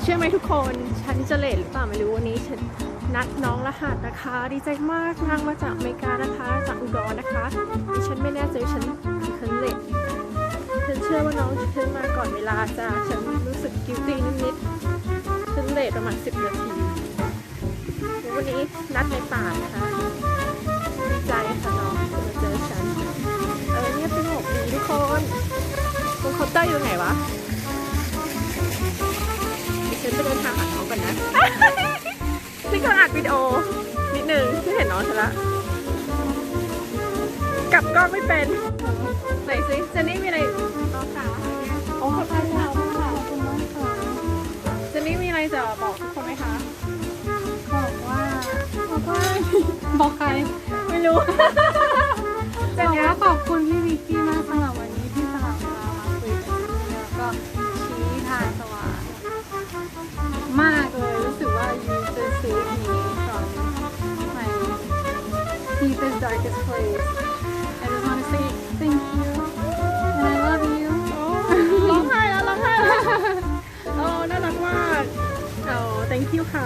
เชื่อไหมทุกคน ฉันจะเลทหรือเปล่าไม่รู้วันนี้ฉันนัดน้องรหัสนะคะ ดีใจมากนางมาจากอเมริกานะคะ จากอุดรนะคะดิฉันไม่แน่ใจว่าฉันฉันเลทฉันเชื่อว่าน้องฉันมาก่อนเวลาจ้ะฉันรู้สึกกิ้วตี้นิดๆฉันเลทประมาณ 10 นาทีวันนี้นัดในป่านะคะดีใจค่ะน้องมาเจอฉันเออเนี่ยสงบดีทุกคนคุณคาน์เตอร์อยู่ไหนวะ กำลังอัดวิดีโอ นิดนึงที่เห็นน้องฉันละกลับกล้องไม่เป็น ไหนซิเจนนี่มีอะไรน้องขาโอ้ขอบคุณค่ะขอบคุณมากค่ะเจนนี่มีอะไรจะบอกทุกคนไหมคะ บอกว่า บอกว่าบอกใคร ไม่รู้ deepest darkest place I just want to say thank you and I love you ร้องไห้แล้วร้องไห้แล้วโอ้น่ารักมากโอ้ thank you ค่ะ